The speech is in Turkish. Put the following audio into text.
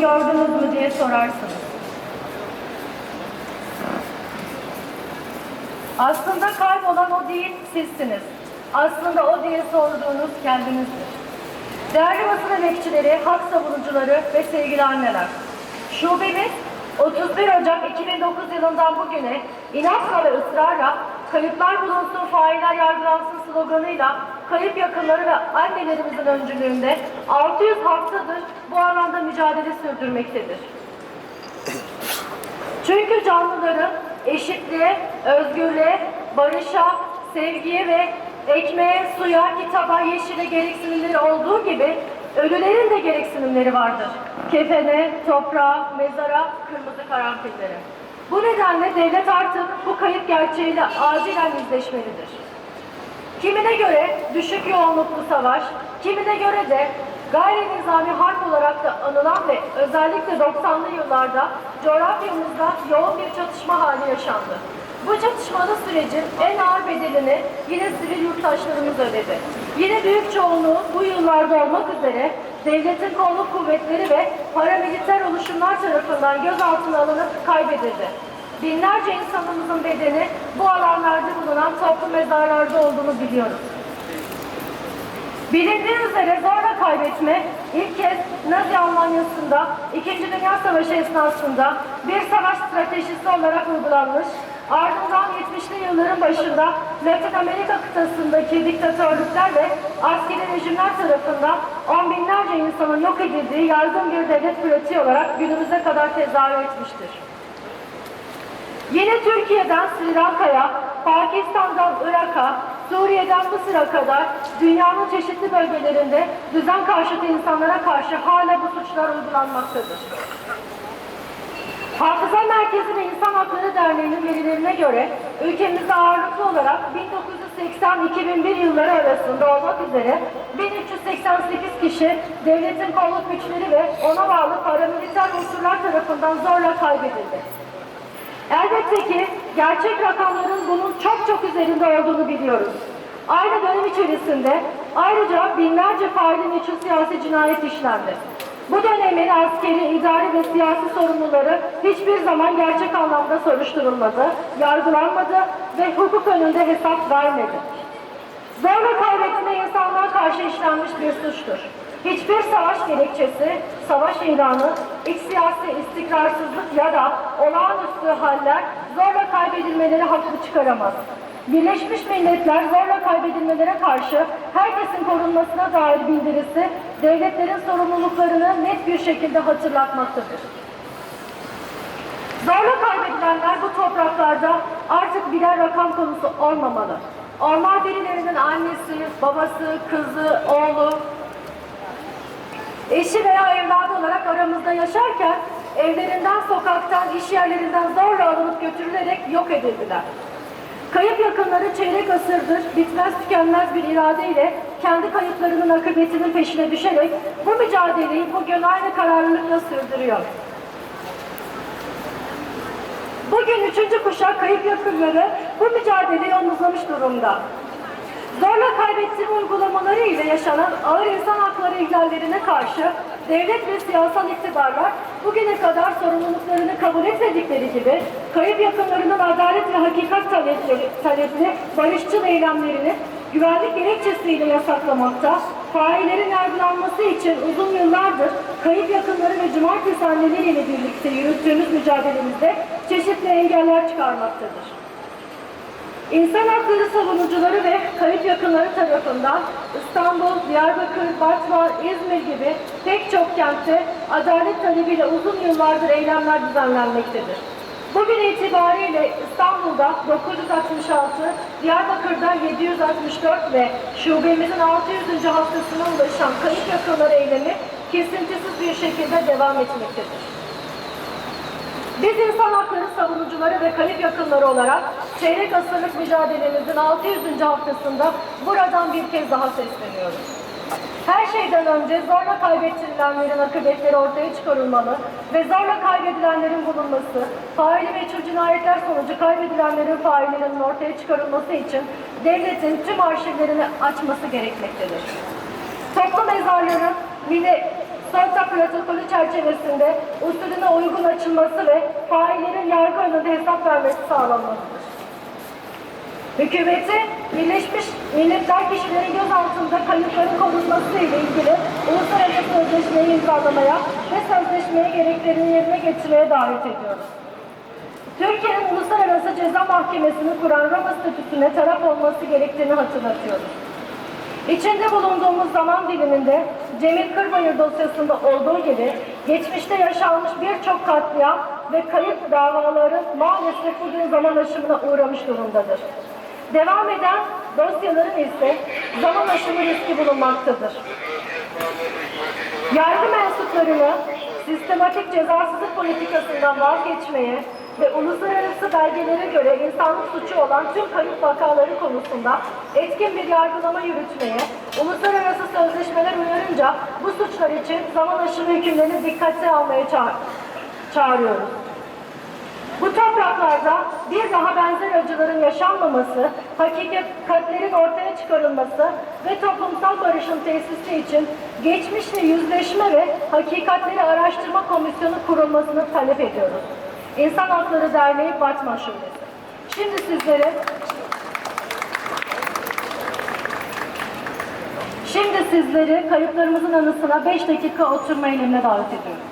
gördünüz mü diye sorarsınız. Aslında kaybolan o değil, sizsiniz. Aslında o diye sorduğunuz kendinizdir. Değerli basın emekçileri, hak savunucuları ve sevgili anneler. Şubemiz 31 Ocak 2009 yılından bugüne inatla ve ısrarla kayıplar bulunsun, failler yargılansın sloganıyla kayıp yakınları ve annelerimizin öncülüğünde 600 haftadır bu alanda mücadele sürdürmektedir. Çünkü canlıların eşitliğe, özgürlüğe, barışa, sevgiye ve ekmeğe, suya, kitaba, yeşile gereksinimleri olduğu gibi ölülerin de gereksinimleri vardır. Kefene, toprağa, mezara, kırmızı karanfillere. Bu nedenle devlet artık bu kayıp gerçeğiyle acilen yüzleşmelidir. Kimine göre düşük yoğunluklu savaş, kimine göre de gayri nizami harp olarak da anılan ve özellikle 90'lı yıllarda coğrafyamızda yoğun bir çatışma hali yaşandı. Bu çatışmalı sürecin en ağır bedelini yine sivil yurttaşlarımız ödedi. Yine büyük çoğunluğu bu yıllarda olmak üzere devletin kolluk kuvvetleri ve paramiliter oluşumlar tarafından gözaltına alınıp kaybedildi. Binlerce insanımızın bedeni bu alanlarda bulunan toplu mezarlarda olduğunu biliyoruz. Bilindiği üzere zorla kaybetme ilk kez Nazi Almanya'sında İkinci Dünya Savaşı esnasında bir savaş stratejisi olarak uygulanmış, ardından 70'li yılların başında Latin Amerika kıtasındaki diktatörlükler ve askeri rejimler tarafından on binlerce insanın yok edildiği yaygın bir devlet pratiği olarak günümüze kadar tezahür etmiştir. Yine Türkiye'den Sri Lanka'ya, Pakistan'dan Irak'a, Suriye'den Mısır'a kadar dünyanın çeşitli bölgelerinde düzen karşıtı insanlara karşı hala bu suçlar uygulanmaktadır. Merkezi ve İnsan Hakları Derneği'nin verilerine göre ülkemizde ağırlıklı olarak 1980-2001 yılları arasında olmak üzere 1388 kişi devletin kolluk güçleri ve ona bağlı paramiliter unsurlar tarafından zorla kaybedildi. Elbette ki gerçek rakamların bunun çok çok üzerinde olduğunu biliyoruz. Aynı dönem içerisinde ayrıca binlerce faili meçhul siyasi cinayet işlendi. Bu dönemin askeri, idari ve siyasi sorumluları hiçbir zaman gerçek anlamda soruşturulmadı, yargılanmadı ve hukuk önünde hesap vermedi. Zorla kaybetme insanlığa karşı işlenmiş bir suçtur. Hiçbir savaş gerekçesi, savaş ilanı, iç siyasi istikrarsızlık ya da olağanüstü haller zorla kaybedilmeleri haklı çıkaramaz. Birleşmiş Milletler zorla kaybedilmelere karşı herkesin korunmasına dair bildirisi devletlerin sorumluluklarını net bir şekilde hatırlatmaktadır. Zorla kaybedilenler bu topraklarda artık birer rakam konusu olmamalı. Orman derilerinin annesi, babası, kızı, oğlu, eşi veya evladı olarak aramızda yaşarken evlerinden, sokaktan, iş yerlerinden zorla alınıp götürülerek yok edildiler. Kayıp yakınları çeyrek asırdır bitmez tükenmez bir iradeyle kendi kayıplarının akıbetinin peşine düşerek bu mücadeleyi bugün aynı kararlılıkla sürdürüyor. Bugün üçüncü kuşak kayıp yakınları bu mücadeleyi omuzlamış durumda. Zorla kaybettirme uygulamaları ile yaşanan ağır insan hakları ihlallerine karşı devlet ve siyasal iktidarlar bugüne kadar sorumluluklarını kabul etmedikleri gibi kayıp yakınlarının adalet ve hakikat talepleri, talepini, barışçıl eylemlerini güvenlik gerekçesiyle yasaklamakta, faillerin yargılanması için uzun yıllardır kayıp yakınları ve cumartesi anneleriyle birlikte yürüttüğümüz mücadelemizde çeşitli engeller çıkarmaktadır. İnsan hakları savunucuları ve kayıp yakınları tarafından İstanbul, Diyarbakır, Batman, İzmir gibi pek çok kentte adalet talebiyle uzun yıllardır eylemler düzenlenmektedir. Bugün itibariyle İstanbul'da 966, Diyarbakır'da 764 ve şubemizin 600. haftasına ulaşan kayıp yakınları eylemi kesintisiz bir şekilde devam etmektedir. Biz insan hakları savunucuları ve kayıp yakınları olarak çeyrek asırlık mücadelemizin 600. haftasında buradan bir kez daha sesleniyoruz. Her şeyden önce zorla kaybettirilenlerin akıbetleri ortaya çıkarılmalı ve zorla kaybedilenlerin bulunması, faili meçhul cinayetler sonucu kaybedilenlerin faillerinin ortaya çıkarılması için devletin tüm arşivlerini açması gerekmektedir. Toplu mezarların yine Sonta protokolü çerçevesinde usulüne uygun açılması ve faillerin yargı önünde hesap vermesi sağlanmalıdır. Hükümeti Birleşmiş Milletler kişilerin gözaltında kayıpların korunması ile ilgili uluslararası sözleşmeyi imzalamaya ve sözleşmeye gereklerini yerine getirmeye davet ediyoruz. Türkiye'nin Uluslararası Ceza Mahkemesi'ni kuran Roma Statüsü'ne taraf olması gerektiğini hatırlatıyoruz. İçinde bulunduğumuz zaman diliminde Cemil Kırbayır dosyasında olduğu gibi geçmişte yaşanmış birçok katliam ve kayıp davaları maalesef bugün zaman aşımına uğramış durumdadır. Devam eden dosyaların ise zaman aşımı riski bulunmaktadır. Yargı mensuplarını sistematik cezasızlık politikasından vazgeçmeye ve uluslararası belgelere göre insanlık suçu olan tüm kayıp vakaları konusunda etkin bir yargılama yürütmeye, uluslararası sözleşmeler uyarınca bu suçlar için zaman aşımı hükümlerini dikkate almaya ça- çağırıyoruz. Bu topraklarda bir daha benzer acıların yaşanmaması, hakikatlerin ortaya çıkarılması ve toplumsal barışın tesisi için geçmişle yüzleşme ve hakikatleri araştırma komisyonu kurulmasını talep ediyoruz. İnsan Hakları Derneği Batman Şubesi. Şimdi sizlere Şimdi sizleri kayıplarımızın anısına 5 dakika oturma eylemine davet ediyorum.